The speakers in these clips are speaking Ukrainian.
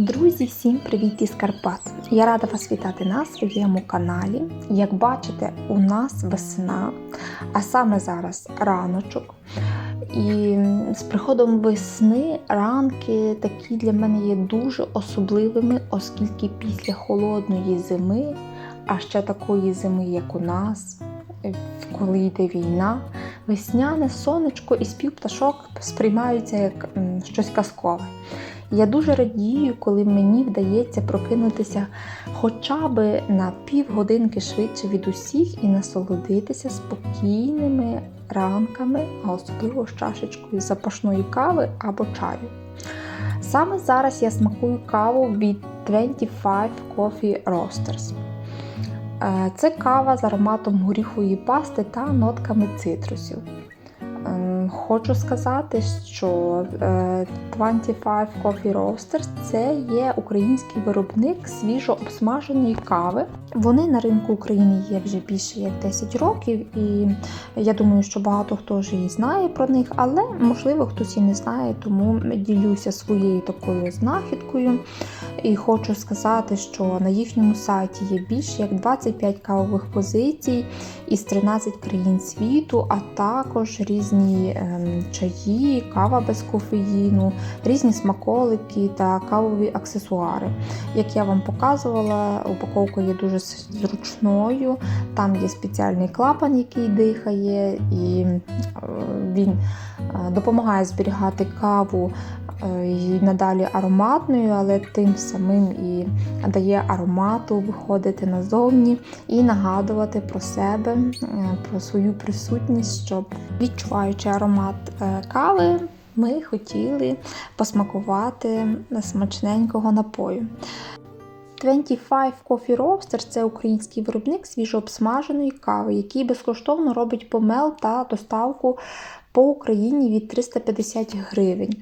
Друзі, всім привіт із Карпат! Я рада вас вітати на своєму каналі. Як бачите, у нас весна, а саме зараз раночок. І з приходом весни ранки такі для мене є дуже особливими, оскільки після холодної зими, а ще такої зими, як у нас, коли йде війна, весняне сонечко і спів пташок сприймаються як щось казкове. Я дуже радію, коли мені вдається прокинутися хоча б на півгодинки швидше від усіх і насолодитися спокійними ранками, а особливо з чашечкою запашної кави або чаю. Саме зараз я смакую каву від 25 Coffee Roasters. Е, Це кава з ароматом горіхової пасти та нотками цитрусів. Хочу сказати, що е, 25 Coffee Roasters це є український виробник свіжо обсмаженої кави. Вони на ринку України є вже більше як 10 років, і я думаю, що багато хто вже і знає про них, але можливо хтось і не знає, тому ділюся своєю такою знахідкою. І хочу сказати, що на їхньому сайті є більше як 25 кавових позицій із 13 країн світу, а також різні ем, чаї, кава без кофеїну, різні смаколики та кавові аксесуари. Як я вам показувала, упаковка є дуже зручною. Там є спеціальний клапан, який дихає, і е, він е, допомагає зберігати каву е, і надалі ароматною, але тим самим і дає аромату виходити назовні і нагадувати про себе, про свою присутність, щоб відчуваючи аромат кави, ми хотіли посмакувати смачненького напою. 25 Coffee Roasters – це український виробник свіжообсмаженої кави, який безкоштовно робить помел та доставку по Україні від 350 гривень.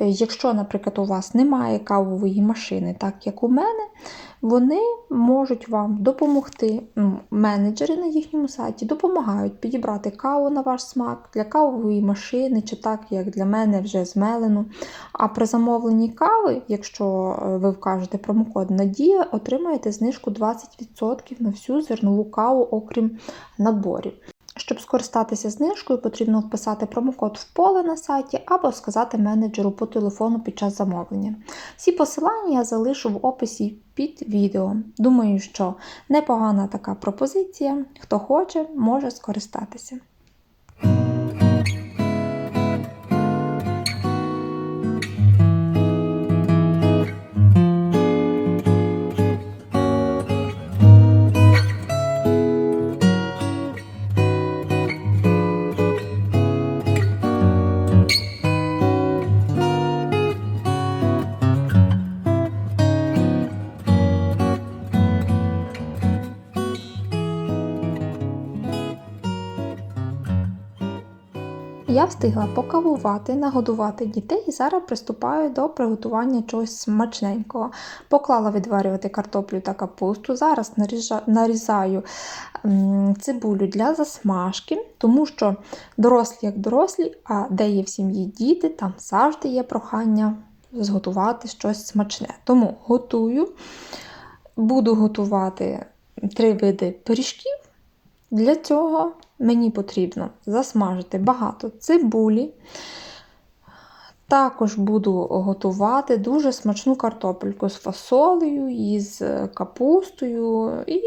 Е, Якщо, наприклад, у вас немає кавової машини, так як у мене, вони можуть вам допомогти. ну, Менеджери на їхньому сайті допомагають підібрати каву на ваш смак для кавової машини, чи так, як для мене вже змелену. А при замовленні кави, якщо е, ви вкажете промокод Надія, отримаєте знижку 20% на всю зернову каву, окрім наборів. Щоб скористатися знижкою, потрібно вписати промокод в поле на сайті або сказати менеджеру по телефону під час замовлення. Всі посилання я залишу в описі під відео. Думаю, що непогана така пропозиція. Хто хоче, може скористатися. Я встигла покавувати, нагодувати дітей і зараз приступаю до приготування чогось смачненького. Поклала відварювати картоплю та капусту. Зараз нарізаю цибулю для засмажки, тому що дорослі як дорослі, а де є в сім'ї діти, там завжди є прохання зготувати щось смачне. Тому готую, буду готувати три види пиріжків. Для цього мені потрібно засмажити багато цибулі. Також буду готувати дуже смачну картопельку з фасолею, із капустою, і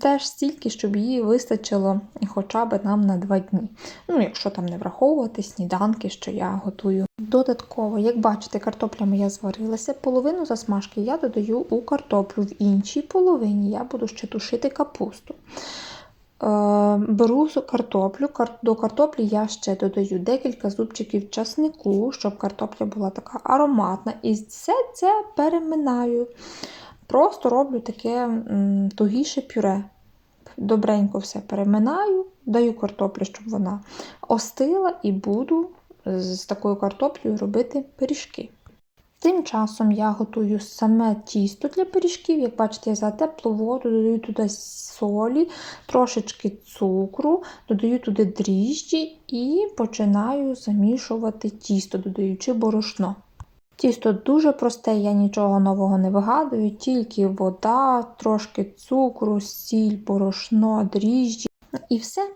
теж стільки, щоб її вистачило хоча б нам на два дні. Ну, якщо там не враховувати сніданки, що я готую. Додатково, як бачите, картопля моя зварилася. Половину засмажки я додаю у картоплю, в іншій половині я буду ще тушити капусту. Е, Беру картоплю. До картоплі я ще додаю декілька зубчиків часнику, щоб картопля була така ароматна. І все це переминаю. Просто роблю таке тугіше пюре. Добренько все переминаю, даю картоплю, щоб вона остила, і буду з такою картоплею робити пиріжки. Тим часом я готую саме тісто для пиріжків. Як бачите, я взяла теплу воду, додаю туди солі, трошечки цукру, додаю туди дріжджі і починаю замішувати тісто, додаючи борошно. Тісто дуже просте, я нічого нового не вигадую, тільки вода, трошки цукру, сіль, борошно, дріжджі. І все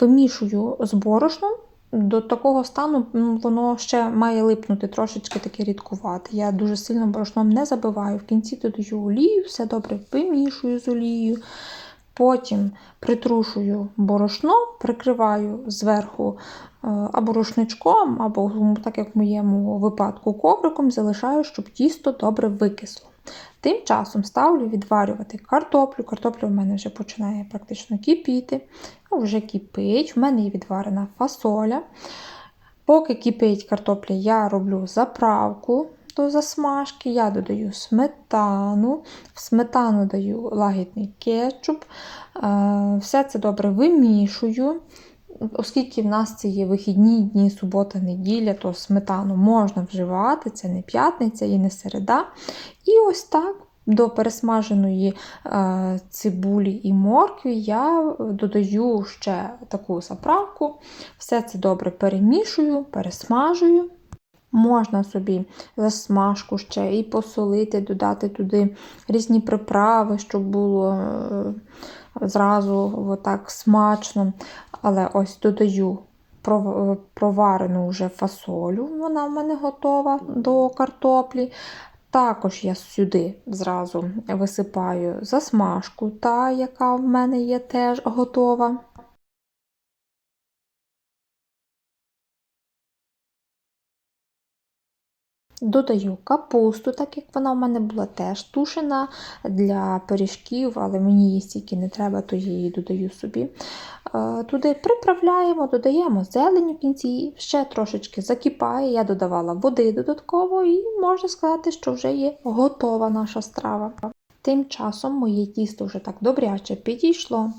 вимішую з борошном. До такого стану воно ще має липнути трошечки таке рідкувати. Я дуже сильно борошном не забиваю. В кінці додаю олію, все добре вимішую з олією. Потім притрушую борошно, прикриваю зверху е, або рушничком, або так як в моєму випадку ковриком, залишаю, щоб тісто добре викисло. Тим часом ставлю відварювати картоплю. Картопля в мене вже починає практично кипіти. Вже кипить, в мене є відварена фасоля. Поки кипить картопля, я роблю заправку до засмажки. Я додаю сметану, в сметану даю лагідний кетчуп. Е, Все це добре вимішую. Оскільки в нас це є вихідні дні, субота, неділя, то сметану можна вживати, це не п'ятниця і не середа. І ось так до пересмаженої е, цибулі і моркви я додаю ще таку заправку. Все це добре перемішую, пересмажую. Можна собі засмажку ще і посолити, додати туди різні приправи, щоб було е, зразу отак смачно. Але ось додаю проварену вже фасолю, вона в мене готова до картоплі. Також я сюди зразу висипаю засмажку, та, яка в мене є теж готова. Додаю капусту, так як вона в мене була теж тушена для пиріжків, але мені її стільки не треба, то її додаю собі. Е, Туди приправляємо, додаємо зелень в кінці, ще трошечки закипає. Я додавала води додатково, і можна сказати, що вже є готова наша страва. Тим часом моє тісто вже так добряче підійшло.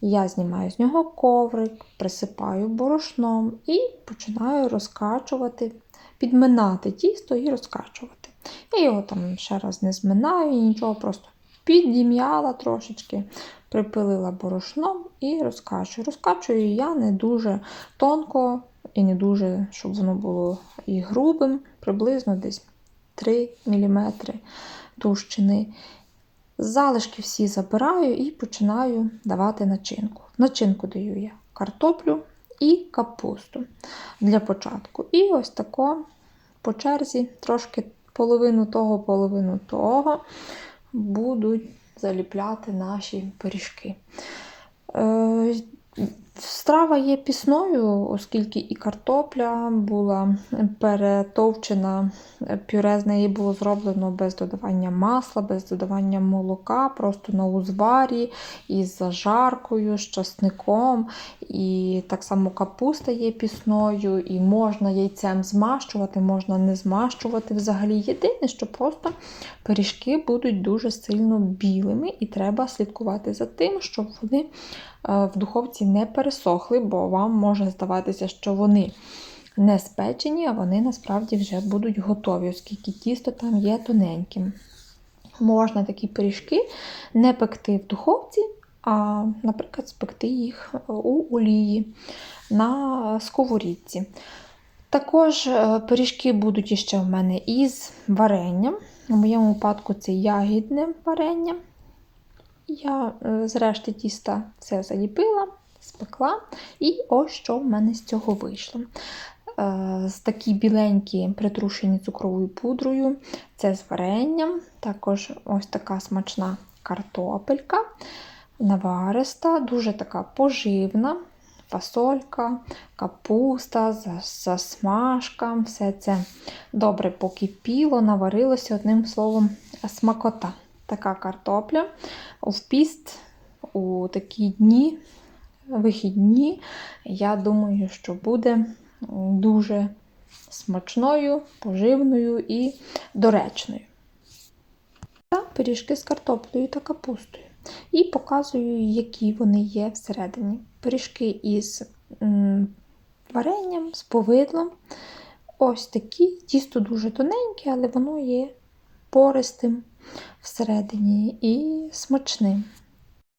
Я знімаю з нього коврик, присипаю борошном і починаю розкачувати підминати тісто і розкачувати. Я його там ще раз не зминаю, і нічого, просто піддім'яла трошечки, припилила борошном і розкачую. Розкачую я не дуже тонко і не дуже, щоб воно було і грубим, приблизно десь 3 мм товщини. Залишки всі забираю і починаю давати начинку. Начинку даю я картоплю і капусту для початку. І ось тако по черзі, трошки половину того, половину того будуть заліпляти наші пиріжки. Е, Страва є пісною, оскільки і картопля була перетовчена, пюре з неї було зроблено без додавання масла, без додавання молока, просто на узварі із зажаркою, з часником. І так само капуста є пісною, і можна яйцем змащувати, можна не змащувати взагалі. Єдине, що просто пиріжки будуть дуже сильно білими, і треба слідкувати за тим, щоб вони в духовці не пересохли, бо вам може здаватися, що вони не спечені, а вони насправді вже будуть готові, оскільки тісто там є тоненьким. Можна такі пиріжки не пекти в духовці, а, наприклад, спекти їх у олії на сковорідці. Також е, пиріжки будуть іще в мене із варенням. У моєму випадку це ягідне варення. Я з решти тіста все заліпила, спекла, і ось що в мене з цього вийшло. З такі біленькі, притрушені цукровою пудрою, це з варенням, також ось така смачна картопелька, навариста, дуже така поживна. Фасолька, капуста, засмажка, все це добре покипіло, наварилося, одним словом, смакота така картопля в піст у такі дні, вихідні. Я думаю, що буде дуже смачною, поживною і доречною. Та пиріжки з картоплею та капустою. І показую, які вони є всередині. Пиріжки із варенням, з повидлом. Ось такі. Тісто дуже тоненьке, але воно є пористим всередині і смачним.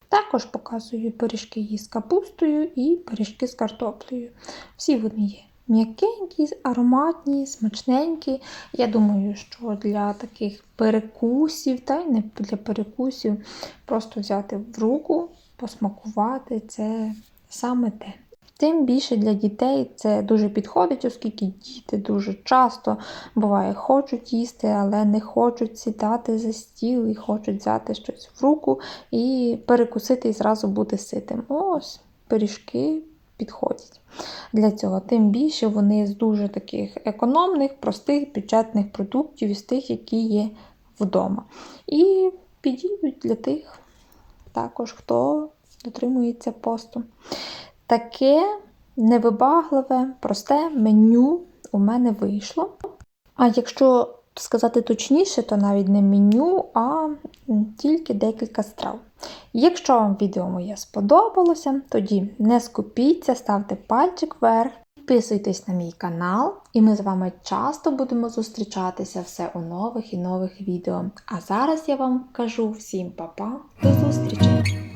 Також показую пиріжки з капустою і пиріжки з картоплею. Всі вони є м'якенькі, ароматні, смачненькі. Я думаю, що для таких перекусів, та й не для перекусів, просто взяти в руку, посмакувати це саме те. Тим більше для дітей це дуже підходить, оскільки діти дуже часто буває хочуть їсти, але не хочуть сідати за стіл і хочуть взяти щось в руку і перекусити і зразу бути ситим. Ось пиріжки підходять для цього. Тим більше вони з дуже таких економних, простих бюджетних продуктів із тих, які є вдома. І підійдуть для тих також, хто дотримується посту. Таке невибагливе, просте меню у мене вийшло. А якщо сказати точніше, то навіть не меню, а тільки декілька страв. Якщо вам відео моє сподобалося, тоді не скупіться, ставте пальчик вверх, підписуйтесь на мій канал, і ми з вами часто будемо зустрічатися все у нових і нових відео. А зараз я вам кажу всім па-па, до зустрічі!